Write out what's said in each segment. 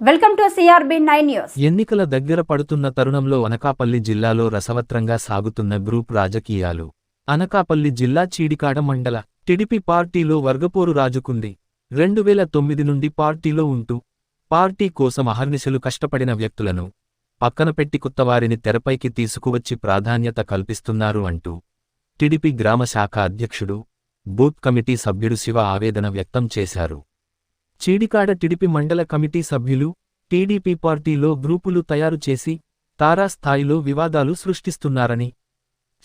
Welcome to CRB nine news. ఎన్నికల దగ్గర పడుతున్న తరుణంలో అనకాపల్లి జిల్లాలో రసవత్రంగా సాగుతున్న గ్రూప్ రాజకీయాలు. అనకాపల్లి జిల్లా చీడికాడ మండల టిడిపి పార్టీలో వర్గపోరు రాజుకుంది. రెండు వేల తొమ్మిది నుండి పార్టీలో ఉంటూ పార్టీ కోసం అహర్నిశలు కష్టపడిన వ్యక్తులను పక్కన పెట్టి కొత్తవారిని తెరపైకి తీసుకువచ్చి ప్రాధాన్యత కల్పిస్తున్నారు అంటూ టిడిపి గ్రామ శాఖ అధ్యక్షుడు బూత్ కమిటీ సభ్యుడు శివ ఆవేదన వ్యక్తం చేశారు. చీడికాడ టిడిపి మండల కమిటీ సభ్యులు టీడీపీ పార్టీలో గ్రూపులు తయారు చేసి తారాస్థాయిలో వివాదాలు సృష్టిస్తున్నారని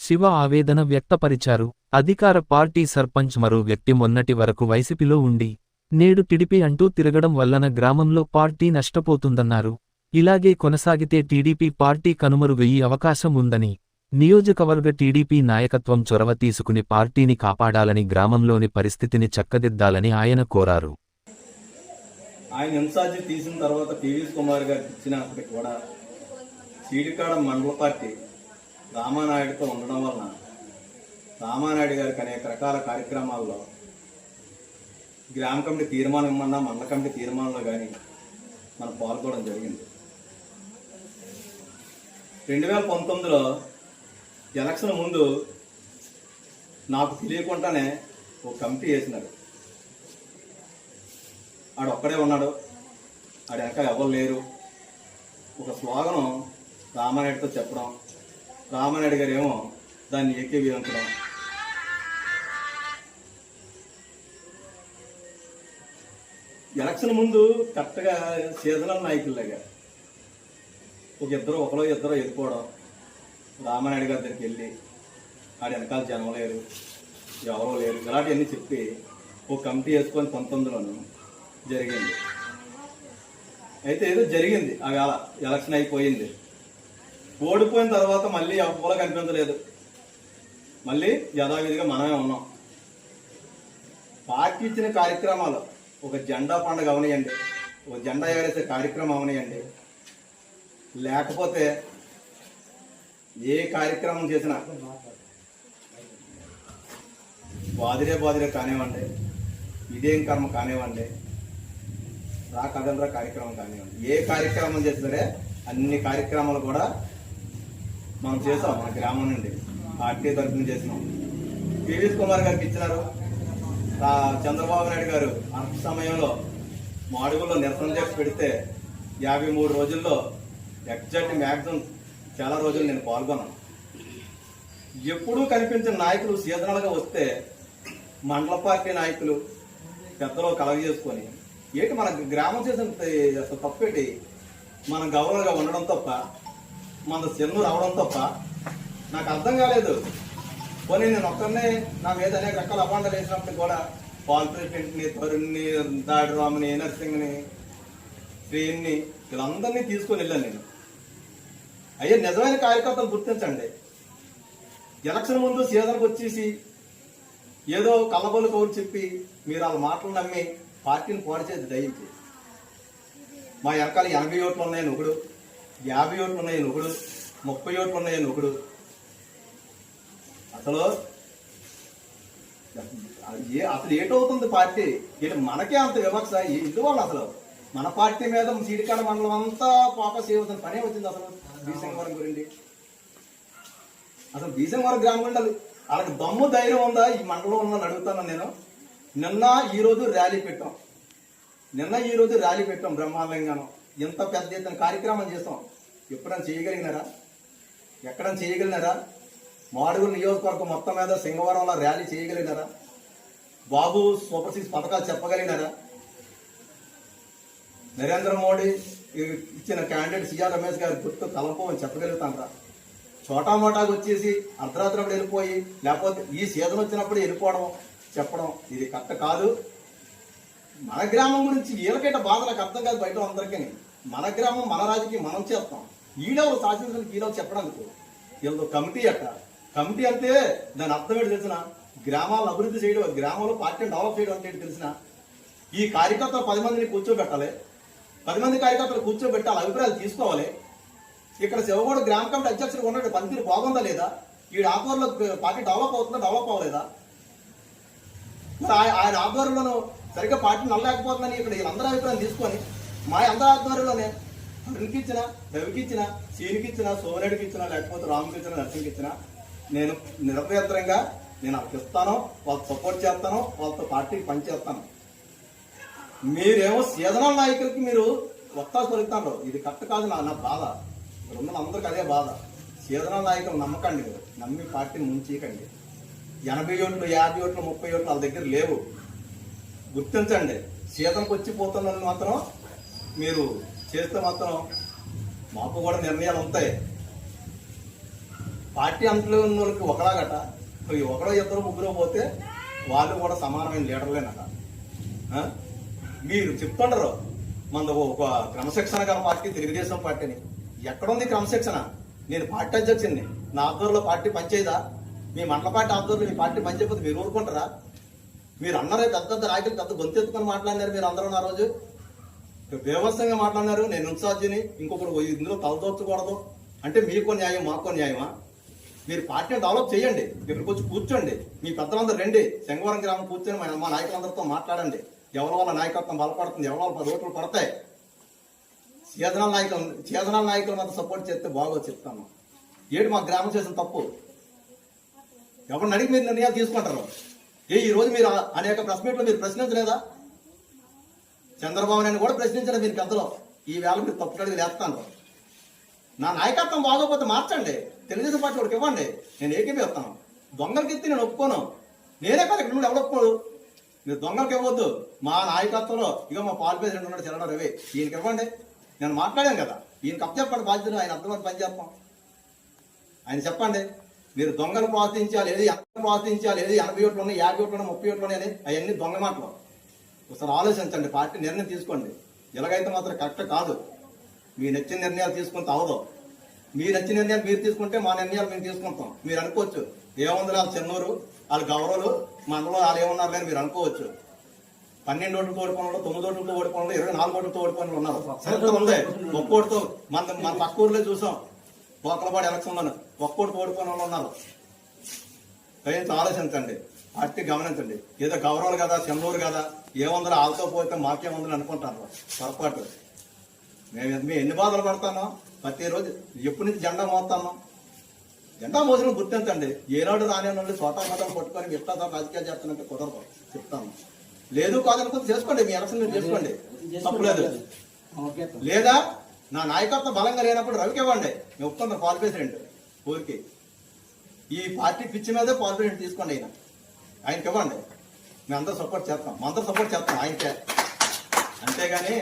శివ ఆవేదన వ్యక్తపరిచారు. అధికార పార్టీ సర్పంచ్ మరో వ్యక్తి మొన్నటి వరకు వైసీపీలో ఉండి నేడు టిడిపి అంటూ తిరగడం వల్లన గ్రామంలో పార్టీ నష్టపోతుందన్నారు. ఇలాగే కొనసాగితే టీడీపీ పార్టీ కనుమరుగయ్యే అవకాశం ఉందని నియోజకవర్గ టీడీపీ నాయకత్వం చొరవ తీసుకుని పార్టీని కాపాడాలని గ్రామంలోని పరిస్థితిని చక్కదిద్దాలని ఆయన కోరారు. ఆయన ఇన్ఛార్జి తీసిన తర్వాత పివిఎస్ కుమార్ గారికి ఇచ్చినప్పటికి కూడా చీడికాడ మండల పార్టీ రామానాయుడుతో ఉండడం వలన రామానాయుడు గారికి అనేక రకాల కార్యక్రమాల్లో గ్రామ కమిటీ తీర్మానం ఇమ్మన్నా మండల కమిటీ తీర్మానంలో కానీ మనం పాల్గొనడం జరిగింది. రెండు వేల పంతొమ్మిదిలో ఎలక్షన్ ముందు నాకు తెలియకుండానే ఒక కమిటీ వేసినారు. ఆడు ఒక్కడే ఉన్నాడు. ఆడు వెనకాల ఎవరు లేరు. ఒక స్లోగనం రామానాయుడితో చెప్పడం. రామానాయుడు గారు ఏమో దాన్ని ఏకీభవించడం ఎలక్షన్ ముందు కరెక్ట్గా సీజనల్ నాయకుల్లాగా ఒక ఇద్దరు ఒకరో ఇద్దరు వెళ్ళిపోవడం రామానాయుడు గారి దగ్గరికి వెళ్ళి ఆడు వెనకాల జనం లేరు. ఎవరో లేరు. ఇలాంటివన్నీ చెప్పి ఒక కమిటీ వేసుకొని పంతొమ్మిదిలోను జరిగింది. అయితే ఏదో జరిగింది. ఆ వేళ ఎలక్షన్ అయిపోయింది. ఓడిపోయిన తర్వాత మళ్ళీ ఎవరు కనిపించలేదు. మళ్ళీ యథావిధిగా మనమే ఉన్నాం. పార్టీ ఇచ్చిన కార్యక్రమాలు ఒక జెండా పండుగ అవనియండి. ఒక జెండా ఎగరేసే కార్యక్రమం అవనియండి. లేకపోతే ఏ కార్యక్రమం చేసినా బాదిరే బాదిరే కానివ్వండి ఇదేం కర్మ కానివ్వండి రా కదలరా కార్యక్రమం కానివ్వండి ఏ కార్యక్రమం చేస్తారే అన్ని కార్యక్రమాలు కూడా మనం చేసాం మన గ్రామం నుండి. పార్టీ తరఫున చేసినాం. పివిఎస్ కుమార్ గారికి ఇచ్చినారు. చంద్రబాబు నాయుడు గారు అంత సమయంలో మాడుగుల్లో నిరసన చేసి పెడితే యాభై మూడు రోజుల్లో ఎగ్జాక్ట్ మ్యాక్సిమం చాలా రోజులు నేను పాల్గొన్నాను. ఎప్పుడూ కనిపించిన నాయకులు సీజనల్గా వస్తే మండల పార్టీ నాయకులు పెద్దలు కలగజేసుకొని ఏంటి మన గ్రామం చేసిన అసలు తప్పేటి? మనం గవర్నర్గా ఉండడం తప్ప మన చెన్నూరు రావడం తప్ప నాకు అర్థం కాలేదు. పోనీ నేను ఒక్కరినే నా మీద అనేక రకాల అపాండాలు వేసినప్పుడు కూడా పాల్ ప్రెసిడెంట్ని తరుణ్ని దాడి రామ్ని నర్సింగ్ని శ్రీని వీళ్ళందరినీ తీసుకొని వెళ్ళాను నేను. అయ్యా నిజమైన కార్యకర్తలు గుర్తించండి. ఎలక్షన్ ముందు సీజన్కి వచ్చేసి ఏదో కళ్ళబొల్లు కౌరు చెప్పి మీరు వాళ్ళ మాటలు నమ్మి పార్టీని కోరచేది దయించి మా వెనకాల ఎనభై ఓట్లు ఉన్నాయి ఒకడు యాభై ఓట్లు ఉన్నాయి ఒకడు ముప్పై ఓట్లు ఉన్నాయి ఒకడు అసలు ఏ అసలు ఏటవుతుంది పార్టీ? ఏంటి మనకే అంత వివక్ష ఎందువల్ల అసలు? మన పార్టీ మీద సీడికాడ మండలం అంతా ఫోకస్ చేయవలసిన పనే వచ్చింది అసలు బీసంగవరం గురించి. అసలు బీసంగవరం గ్రామ మండలి వాళ్ళకి దమ్ము ధైర్యం ఉందా? ఈ మండలం ఉందని అడుగుతాను నేను. నిన్న ఈ రోజు ర్యాలీ పెట్టాం. నిన్న ఈ రోజు ర్యాలీ పెట్టాం బ్రహ్మాండంగాను. ఎంత పెద్ద ఎత్తున కార్యక్రమం చేస్తాం ఎప్పుడైనా చేయగలిగినారా? ఎక్కడైనా చేయగలిగినారా? మాడుగురు నియోజకవర్గం మొత్తం మీద సింగవరంలో ర్యాలీ చేయగలిగినారా? బాబు సూపర్ సిక్స్ పథకాలు చెప్పగలిగినారా? నరేంద్ర మోడీ ఇచ్చిన క్యాండిడేట్ సిఆర్ రమేష్ గారి గుర్తు తలపో అని చెప్పగలుగుతానరా చోటా మోటాకు వచ్చేసి అర్ధరాత్రి వెళ్ళిపోయి లేకపోతే ఈ సీజన్ వచ్చినప్పుడు వెళ్ళిపోవడం చెప్పడం ఇది కరెక్ట్ కాదు. మన గ్రామం గురించి వీళ్ళకేట బాధ నాకు అర్థం కాదు బయట అందరికీ. మన గ్రామం మన రాజకీయం మనం చేస్తాం. ఈడెవరు శాసనసభ ఈడెవరు చెప్పడానికి? వీళ్ళతో కమిటీ అట్ట కమిటీ అంటే దాని అర్థం ఏంటి తెలిసిన? గ్రామాలను అభివృద్ధి చేయడం గ్రామంలో పార్టీని డెవలప్ చేయడం అంటే తెలిసిన? ఈ కార్యకర్తలు పది మందిని కూర్చోబెట్టాలి. పది మంది కార్యకర్తలు కూర్చోబెట్టాలి అభిప్రాయాలు తీసుకోవాలి. ఇక్కడ శివగౌడ గ్రామ కమిటీ అధ్యక్షుడు ఉన్నాడు పనితీరు బాగుందా లేదా? ఈ ఆఫర్లో పార్టీ డెవలప్ అవుతుందా డెవలప్ అవ్వలేదా? ఆయన ఆధ్వర్యంలోనూ సరిగ్గా పార్టీ నల్లలేకపోతుందని ఇక్కడ వీళ్ళందరూ అభిప్రాయం తీసుకొని మా అందరి ఆధ్వర్యంలోనే అరుణ్కి ఇచ్చిన రవికి ఇచ్చిన సీనికి ఇచ్చిన సోమరెడ్డికి ఇచ్చిన లేకపోతే రాముకి ఇచ్చిన నర్సింగ్కి ఇచ్చిన నేను నిరభ్యంతరంగా నేను అప్పిస్తాను వాళ్ళు వాళ్ళకి సపోర్ట్ చేస్తాను వాళ్ళతో పార్టీకి పనిచేస్తాను మీరేమో సీజనల్ నాయకులకి మీరు వత్తాసు పలుకుతారు ఇది కరెక్ట్ కాదు నా నా బాధ. ఇక్కడ ఉన్న అందరికి అదే బాధ. సీజనల్ నాయకులు నమ్మకండి నమ్మి పార్టీని ముంచేయకండి. ఎనభై ఓట్లు యాభై ఓట్లు ముప్పై ఓట్లు వాళ్ళ దగ్గర లేవు. గుర్తించండి సీతలకు వచ్చి పోతున్నది మాత్రం మీరు చేస్తే మాత్రం మాకు కూడా నిర్ణయాలు ఉంటాయి. పార్టీ అంతలో ఉన్న వాళ్ళకి ఒకలాగట ఒకడో ఇద్దరు ముగ్గురు పోతే వాళ్ళు కూడా సమానమైన లీడర్లేనట. మీరు చెప్తుండరు మన ఒక క్రమశిక్షణ గల పార్టీ తెలుగుదేశం పార్టీని. ఎక్కడుంది క్రమశిక్షణ? నేను పార్టీ అధ్యక్షుడిని. నా ఆధ్వర్యంలో పార్టీ పనిచేయదా మీ మండల పార్టీ ఆధ్వర్యంలో మీ పార్టీ పనిచేయకపోతే మీరు ఊరుకుంటారా? మీరు అన్నారే పెద్ద పెద్ద నాయకులు పెద్ద గొంతెత్తుకొని మాట్లాడినారు మీరు అందరూ ఆ రోజు. బేవత్సంగా మాట్లాడినారు నేను ఇన్ఛార్జిని ఇంకొకరు ఇందులో తలదోచకూడదు అంటే మీకు న్యాయం మాకు న్యాయమా? మీరు పార్టీని డెవలప్ చేయండి. ఇక్కడికి వచ్చి కూర్చోండి. మీ పెద్దలందరూ రండి. శంగవరం గ్రామం కూర్చొని మా మా నాయకులందరితో మాట్లాడండి. ఎవరి వల్ల నాయకత్వం బలపడుతుంది ఎవరి వల్ల పది ఓట్లు పడతాయి? చేతనాల నాయకులు చేతనాల నాయకుల మాత్రం సపోర్ట్ చేస్తే బాగో చెప్తాను. ఏడు మా గ్రామం చేసిన తప్పు. ఎవరిని అడిగి మీరు నిర్ణయాలు తీసుకుంటారు? ఏ ఈ రోజు మీరు అనేక ప్రెస్ మీట్లో మీరు ప్రశ్నించలేదా? చంద్రబాబు నాయుడు కూడా ప్రశ్నించారు మీరు పెద్దలో ఈ వేళ మీరు తప్పు అడిగి లేస్తాను నా నాయకత్వం బాగోకపోతే మార్చండి. తెలుగుదేశం పార్టీ వాడికి ఇవ్వండి. నేను ఏకీపిస్తాను దొంగలకి ఎత్తి నేను ఒప్పుకోను. నేనే కదా ఇక్కడ నుండి ఎవడు ఒప్పుకోడు? మీరు దొంగలకి ఇవ్వద్దు. మా నాయకత్వంలో ఇక మా పాల్ ప్రెసిడెంట్ ఉన్నాడు చరణ్ రవి ఈయనకి ఇవ్వండి. నేను మాట్లాడాను కదా. ఈయనకి అప్పచెప్పండి బాధ్యత ఆయన అర్థమని పని చేస్తాం. ఆయన చెప్పండి. మీరు దొంగలు ప్రోత్సహించాలి ఏది ఎంత ప్రోత్సహించాలి ఏది ఎనభై ఒకటి ఉన్నాయి యాభై ఒకటి ఉన్నాయి ముప్పై ఒకటి ఉన్నాయి అని అవన్నీ దొంగ మాటలు. ఒకసారి ఆలోచించండి పార్టీ నిర్ణయం తీసుకోండి. ఎలాగైతే మాత్రం కరెక్ట్ కాదు. మీ నచ్చిన నిర్ణయాలు తీసుకుంటే అవదు. మీ నచ్చిన నిర్ణయాలు మీరు తీసుకుంటే మా నిర్ణయాలు మేము తీసుకుంటాం. మీరు అనుకోవచ్చు ఏముంది వాళ్ళు చెన్నూరు వాళ్ళు గౌరవులు మనలో వాళ్ళు ఏమన్నారు కానీ మీరు అనుకోవచ్చు. పన్నెండు ఓట్లతో ఓడిపోయిన తొమ్మిది ఓట్లతో ఓడిపోయిన ఇరవై నాలుగు ఓట్లతో ఓడిపోయిన ఉన్నారు. సరిగ్గా ఉంది. ఒక్కోటితో మన మన పక్క ఊర్లో చూసాం. పోకలపాడు ఎలక్షన్లో ఒక్కోటితో ఓడిపోయిన వాళ్ళు ఉన్నారు. దయచేసి ఆలోచించండి. పార్టీ గమనించండి. ఏదో గౌరవాలు కదా చెన్నూరు కదా ఏముందో వాళ్ళతో పోతే మాకేముందని అనుకుంటారు? పొరపాటు. మేము మేము ఎన్ని బాధలు పడతానో ప్రతిరోజు ఎప్పటి నుంచి జెండా మోస్తాను. జెండా మోసిన గుర్తించండి. ఏనాడు రాని నుండి సోటా మొదలు కొట్టుకొని ఇట్లా రాజకీయాలు చేస్తానంటే కుదరదు. చెప్తాను. లేదు కాదనుకుంటే చేసుకోండి. మీ ఎలక్షన్ మీరు చేసుకోండి. తప్పులేదు లేదా. నా నాయకత్వం బలంగా లేనప్పుడు రవికి ఇవ్వండి. నేను ఒప్పుకుంటాను పాల్ ప్రెసిడెంట్ ఊరికి. ఈ పార్టీ పిచ్చి మీదే పాల్ తీసుకోండి ఆయన. ఆయనకి ఇవ్వండి. మేము అందరూ సపోర్ట్ చేస్తాం. మా అందరూ సపోర్ట్ చేస్తాం ఆయనకే అంతేగాని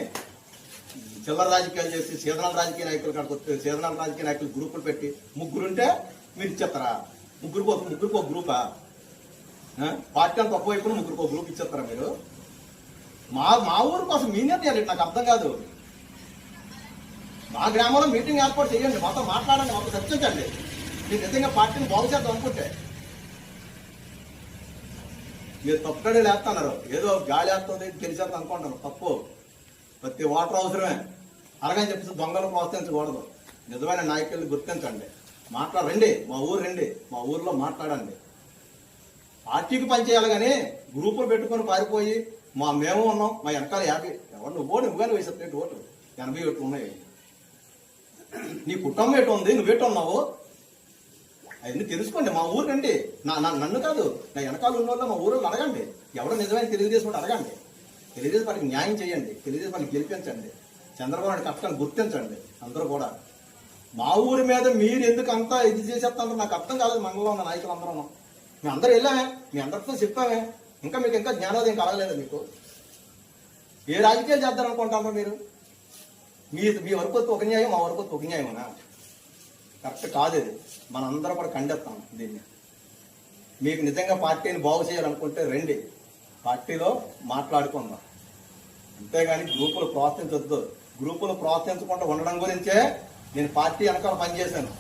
చిల్లర రాజకీయాలు చేసి సీజనల్ రాజకీయ నాయకులు కాడికి వస్తే రాజకీయ నాయకులు గ్రూపులు పెట్టి ముగ్గురు ఉంటే మీరు ఇచ్చేస్తారా? ముగ్గురుకో ముగ్గురుకో గ్రూపా? పార్టీ అంత తక్కువ వైపున ఒక గ్రూప్ ఇచ్చేస్తారా మీరు? మా మా ఊరు కోసం మీ నిర్ణయాలు నాకు అర్థం కాదు. మా గ్రామంలో మీటింగ్ ఏర్పాటు చేయండి. మాతో మాట్లాడండి. మాతో చర్చించండి. మీరు నిజంగా పార్టీని బాగు చేద్దాం అనుకుంటే మీరు తప్పుకడే లేస్తున్నారు ఏదో గాలి వేస్తుంది తెలిసేది అనుకుంటాను తప్పు. ప్రతి ఓటర్ అవసరమే. అలాగని చెప్పేసి దొంగలు ప్రోత్సహించకూడదు. నిజమైన నాయకులు గుర్తించండి. మాట్లాడండి. మా ఊరు రండి. మా ఊర్లో మాట్లాడండి. పార్టీకి పనిచేయాలి కానీ గ్రూపులు పెట్టుకొని పారిపోయి మా మేము ఉన్నాం. మా వెనకాల యాభై ఎవరు? నువ్వు ఓటు నువ్వుగానే వేసేది ఓటు. ఎనభై ఓట్లు ఉన్నాయి. నీ కుటుంబం ఎటు ఉంది? నువ్వెటు ఉన్నావు? అవన్నీ తెలుసుకోండి. మా ఊరు రండి నా నన్ను కాదు నా వెనకాల ఉన్న వాళ్ళు మా ఊరు అడగండి. ఎవడో నిజమైన తెలుగుదేశం అడగండి. తెలుగుదేశం వాళ్ళకి న్యాయం చేయండి. తెలుగుదేశం వాళ్ళకి గెలిపించండి. చంద్రబాబు నాయుడు కష్టాన్ని గుర్తించండి. అందరూ కూడా. మా ఊరి మీద మీరు ఎందుకు అంతా ఇది చేసేస్తారో నాకు అర్థం కాలేదు మండలంలో ఉన్న నాయకులు అందరూ మేము అందరూ వెళ్ళామే. మీ అందరితో చెప్పామే. ఇంకా మీకు ఇంకా జ్ఞానోదయం కలగలేదు మీకు? ఏ రాజకీయాలు చేద్దారనుకుంటారో మీరు? మీ మీ వరకు ఒక న్యాయం మా వరకు ఒక న్యాయమనా? కరెక్ట్ కాదు ఇది. మనందరం కూడా ఖండిస్తాం దీన్ని. మీకు నిజంగా పార్టీని బాగు చేయాలనుకుంటే రండి. పార్టీలో మాట్లాడుకుందాం. అంతేగాని గ్రూపులు ప్రోత్సహించొద్దు. గ్రూపులు ప్రోత్సహించకుండా ఉండడం గురించే నేను పార్టీ వెనకాల పనిచేశాను.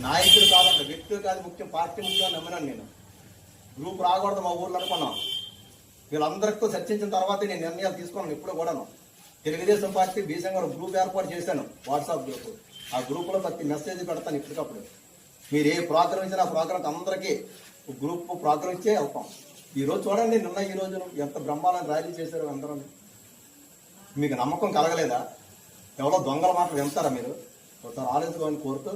నాయకుడు కాదండి వ్యక్తులు కాదు ముఖ్యం పార్టీ ముఖ్యం నమ్మినాను నేను. గ్రూప్ రాకూడదు మా ఊర్లో అనుకున్నాం. వీళ్ళందరితో చర్చించిన తర్వాత నేను నిర్ణయాలు తీసుకున్నాను ఇప్పుడు కూడాను. తెలుగుదేశం పార్టీ బీసంగా గ్రూప్ ఏర్పాటు చేశాను. WhatsApp group. ఆ గ్రూప్లో ప్రతి మెసేజ్ పెడతాను ఇప్పటికప్పుడు. మీరు ఏ ప్రోగ్రామ్ ఇచ్చినా ఆ ప్రోగ్రామ్ అందరికీ గ్రూప్ ప్రోగ్రామ్ ఇచ్చే వెళ్తాం ఈరోజు చూడండి నిన్న ఈ రోజు ఎంత బ్రహ్మాండం ర్యాలీ చేశారు అందరూ. మీకు నమ్మకం కలగలేదా? ఎవరో దొంగల మాటలు వింటారా మీరు? ఒకసారి ఆలోచించుకోవాలని కోరుతూ